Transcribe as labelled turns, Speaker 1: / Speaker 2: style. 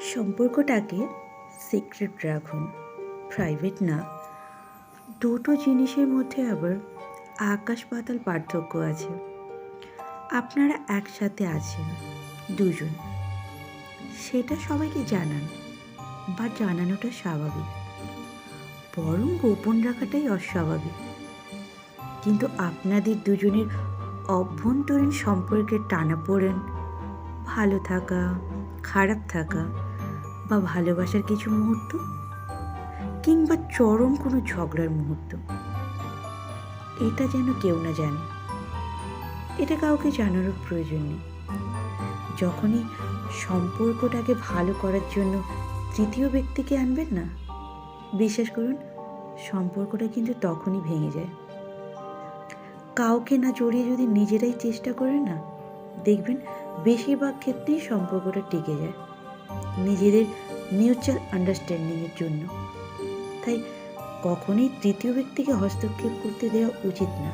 Speaker 1: সম্পর্কটাকে সিক্রেট রাখুন প্রাইভেট না। দুটো জিনিসের মধ্যে আবার আকাশ পাতাল পার্থক্য আছে। আপনারা একসাথে আছেন, দুজন। সেটা সবাইকে জানান, বা জানানোটা স্বাভাবিক। বরং গোপন রাখাটাই অস্বাভাবিক। কিন্তু আপনাদের দুজনের অভ্যন্তরীণ সম্পর্কের টানাপোড়েন ভালো থাকা, খারাপ থাকা বা ভালোবাসার কিছু মুহূর্ত কিংবা চরম কোনো ঝগড়ার মুহূর্ত। এটা যেন কেউ না জানে। এটা কাউকে জানারও প্রয়োজন নেই। যখনই সম্পর্কটাকে ভালো করার জন্য তৃতীয় ব্যক্তিকে আনবেন না, বিশ্বাস করুন, সম্পর্কটা কিন্তু তখনই ভেঙে যায়। কাউকে না জড়িয়ে যদি নিজেরাই চেষ্টা করে না, দেখবেন বেশিরভাগ ক্ষেত্রেই সম্পর্কটা টিকে যায়। নিজেদের মিউচুয়াল আন্ডারস্ট্যান্ডিংয়ের জন্য। তাই কখনোই তৃতীয় ব্যক্তিকে হস্তক্ষেপ করতে দেওয়া উচিত না।